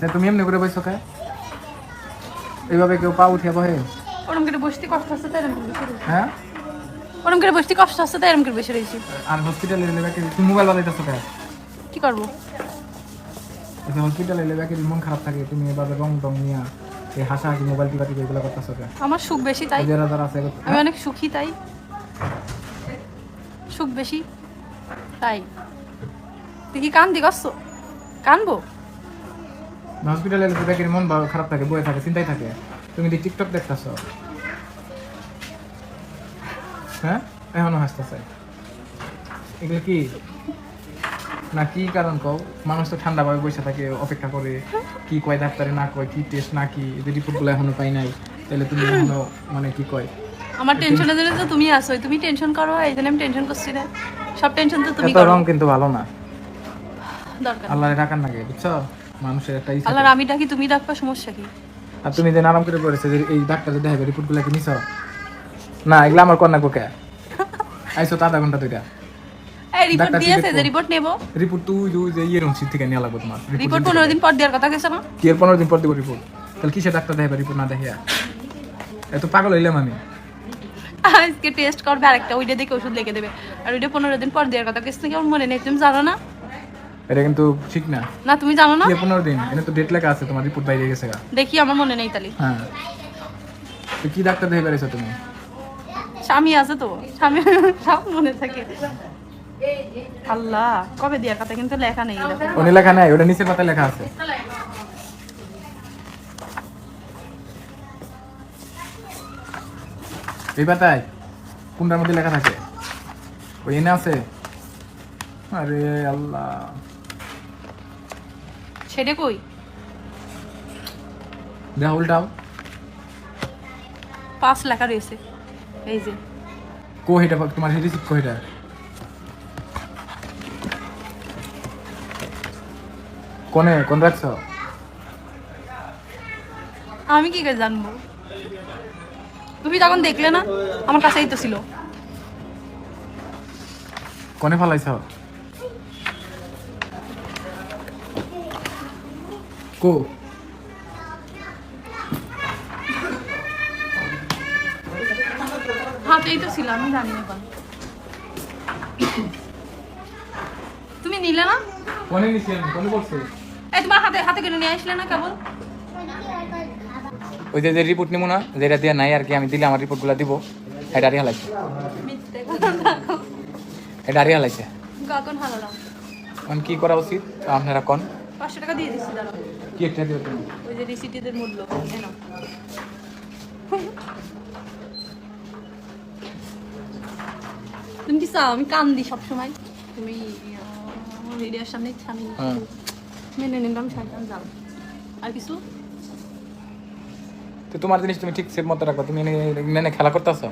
সে তুমি এমনি করে বসছো কে? এইভাবে কেউ পা উঠে বহে? ওরম করে বসতে কষ্ট হচ্ছে তাই করে বসে হ্যাঁ? ওরম করে বসতে কষ্ট হচ্ছে তাই করে বসে আর হসপিটালে এলে তুমি মোবাইল বাজাইতেছো কে? কি করব? হসপিটালে এলে মন খারাপ থাকে তুমি এভাবে রং টং নিয়ে এই হাসা হাসি মোবাইল টিপা টিপা এগুলো করতেছো কে? আমার সুখ বেশি তাই। যারা যারা আছে আমি অনেক সুখী তাই। সুখ বেশি তাই। তুই কি কান দিগস্ত কানবো? হসপিটালে বাকি মন ভালো খারাপ থাকে বয়ে থাকে চিন্তাই থাকে। তুমি দি টিকটক দেখতেছো। হ্যাঁ? এখনও হাসতেছে। এগুলো কি? না কি কারণ কও? মানুষ তো ঠান্ডা ভাবে বসে থাকে অপেক্ষা করে কি কয় ডাক্তারে না কয় কি টেস্ট না কি? এই রিপোর্টগুলো এখনও পাই নাই তাহলে তুমি এখনও মানে কি কয়? আমার টেনশনের জন্য তো তুমি আসো তুমি টেনশন করো এই জন্য আমি টেনশন করছি না। সব টেনশন তো তুমি করো। রং কিন্তু ভালো না। দরকার আল্লাহরে ডাকার নাগে বুঝছ? মানুষের একটা ইচ্ছা আল্লাহর আমি ডাকি তুমি ডাকবা সমস্যা কি? আর তুমি যে আরাম করে পড়েছে যে এই ডাক্তার যে দেখাবে রিপোর্টগুলো কি নিছ? না এগুলো আমার কন্যা কোকে আইসো তো আধা ঘণ্টা দুইটা এই রিপোর্ট দিয়েছে যে রিপোর্ট নেব। রিপোর্ট তুই তুই যে ইয়ের অংশ থেকে নিয়ে লাগবে তোমার। রিপোর্ট পনেরো দিন পর দেওয়ার কথা গেছে না? কি এর পনেরো দিন পর দিব রিপোর্ট? তাহলে কিসে ডাক্তার দেখাবে রিপোর্ট না দেখিয়া? এত পাগল হইলাম আমি। আজকে টেস্ট করবে আরেকটা ওইটা দেখে ওষুধ লিখে দেবে। আর ওইটা পনেরো দিন পর দেওয়ার কথা নাকি? আমার মনে নেই তুমি জানো না? এটা কিন্তু ঠিক না। না তুমি জানো না? কি এর পনেরো দিন। এটা তো ডেট লেখা আছে তোমার রিপোর্ট বাইরে গেছে গা। দেখি আমার মনে নেই তালি হ্যাঁ। তো কি ডাক্তার দেখে বেড়েছো তুমি? স্বামী আছে তো। স্বামী সব মনে থাকে। আল্লাহ কবে দেওয়ার কথা কিন্তু লেখা নেই ওনে লেখা নাই ওটা নিচের পাতায় লেখা আছে। এই পাতায় কোনটার মধ্যে লেখা থাকে? ওই এনে আছে? আরে আল্লাহ। সেটা কই? দেখ উল্টাও। পাঁচ লেখা রয়েছে এই যে। কো তোমার রিসিপ্ট কো কোনে? কোন রাখছো আমি কি করে জানব? তুমি তখন দেখলে না? আমার কাছেই তো ছিল। কোনে ফালাইছ? কো। হাতেই তো ছিল আমি জানি না তুমি নিলে না? কোনে নিছি? আমি কোনে বলছো? এই তোমার হাতে হাতে কেন নিয়ে আসলে না কেবল? ওই যে যে রিপোর্ট নিবো না যেটা দিয়ে নাই আর কি আমি দিলে আমার রিপোর্টগুলো দিব। এটা আরিয়া হালাইছে এটা হালাইছে কখন কি করা উচিত? আপনারা কোন। পাঁচশো টাকা দিয়ে দিচ্ছি দাঁড়াও। কি একটা দিও তুমি? ওই যে রিসিটের মূল্য এনো। তুমি কি চাও? আমি কান দিই সবসময়। তুমি আহ, রেডিয়ার সামনে আমি হ্যাঁ। মেনে নিলাম সাইকেল যাও। আর কিছু? তো তোমার জিনিস তুমি ঠিক সেট মতো রাখো তুমি এনে খেলা করতেছো?